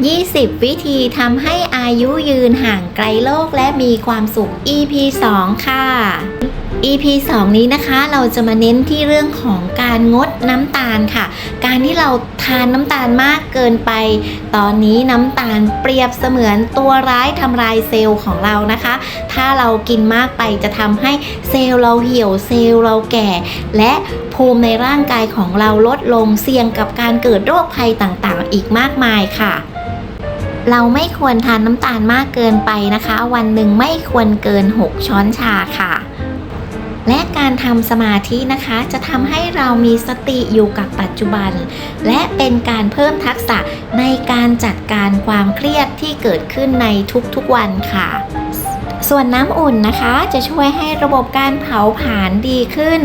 20 วิธีทำให้อายุยืนห่างไกลโลกและมีความสุข EP 2 ค่ะ EP 2 นี้นะคะเราจะมาเน้นที่เรื่องของการงดน้ำตาลค่ะ การที่เราทานน้ำตาลมากเกินไป ตอนนี้น้ำตาลเปรียบเสมือนตัวร้ายทำลายเซลล์ของเรานะคะ ถ้าเรากินมากไปจะทำให้เซลล์เราเหี่ยวเซลล์เราแก่ และภูมิในร่างกายของเราลดลงเสี่ยงกับการเกิดโรคภัยต่างๆ อีกมากมายค่ะ เราไม่ควรทานน้ำตาลมากเกินไปนะคะ วันหนึ่งไม่ควรเกิน 6 ช้อนชาค่ะ และการทำสมาธินะคะ จะทำให้เรามีสติอยู่กับปัจจุบัน และเป็นการเพิ่มทักษะในการจัดการความเครียดที่เกิดขึ้นในทุกๆวันค่ะ ส่วนน้ำอุ่นนะคะจะช่วยให้ระบบการเผาผลาญดีขึ้น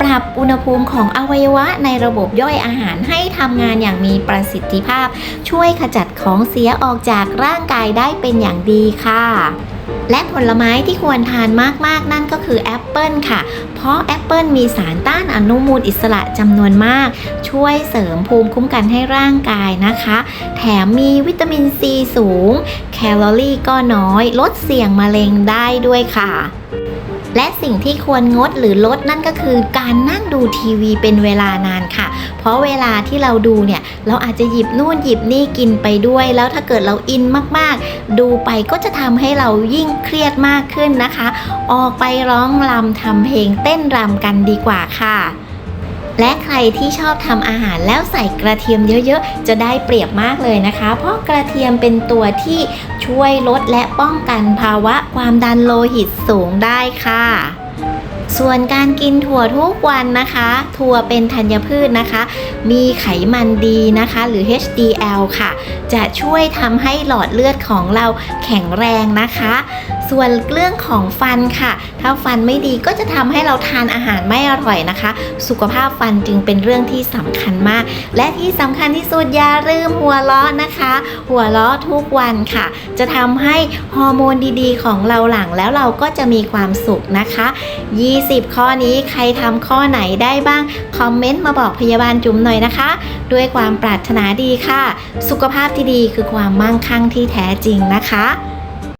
ปรับอุณหภูมิของอวัยวะในระบบย่อยอาหารให้ทำงานอย่างมีประสิทธิภาพ ช่วยขจัดของเสียออกจากร่างกายได้เป็นอย่างดีค่ะและผลไม้ที่ควรทานมาก ๆ นั่นก็คือแอปเปิลค่ะ เพราะแอปเปิลมีสารต้านอนุมูลอิสระจำนวนมาก ช่วยเสริมภูมิคุ้มกันให้ร่างกายนะคะ แถมมีวิตามินซีสูง แคลอรี่ก็น้อย ลดเสี่ยงมะเร็งได้ด้วยค่ะ และสิ่งที่ควรงดหรือลดนั่นก็คือการนั่งดูทีวีเป็นเวลานานค่ะ เพราะเวลาที่เราดูเนี่ย เราอาจจะหยิบนู่นหยิบนี่กินไปด้วย แล้วถ้าเกิดเราอินมากๆ ดูไปก็จะทำให้เรายิ่งเครียดมากขึ้นนะคะ ออกไปร้องรำทำเพลงเต้นรำกันดีกว่าค่ะ และใครที่ชอบทำอาหารแล้วใส่กระเทียมเยอะๆ จะได้เปรียบมากเลยนะคะ เพราะกระเทียมเป็นตัวที่ช่วยลดและป้องกันภาวะความดันโลหิตสูงได้ค่ะส่วนการกินถั่วทุกวันนะคะ ถั่วเป็นธัญพืชนะคะ มีไขมันดีนะคะ หรือ HDL ค่ะ จะช่วยทำให้หลอดเลือดของเราแข็งแรงนะคะ ส่วนเรื่องของฟันค่ะ ถ้าฟันไม่ดีก็จะทำให้เราทานอาหารไม่อร่อยนะคะ สุขภาพฟันจึงเป็นเรื่องที่สำคัญมาก และที่สำคัญที่สุดอย่าลืมหัวเราะนะคะ หัวเราะทุกวันค่ะ จะทำให้ฮอร์โมนดีๆ ของเราหลั่งแล้วเราก็จะมีความสุขนะคะ 20 ข้อนี้ใครทำข้อไหนได้บ้าง คอมเมนต์มาบอกพยาบาลจุ๋มหน่อยนะคะ ด้วยความปรารถนาดีค่ะ สุขภาพที่ดีคือความมั่งคั่งที่แท้จริงนะคะ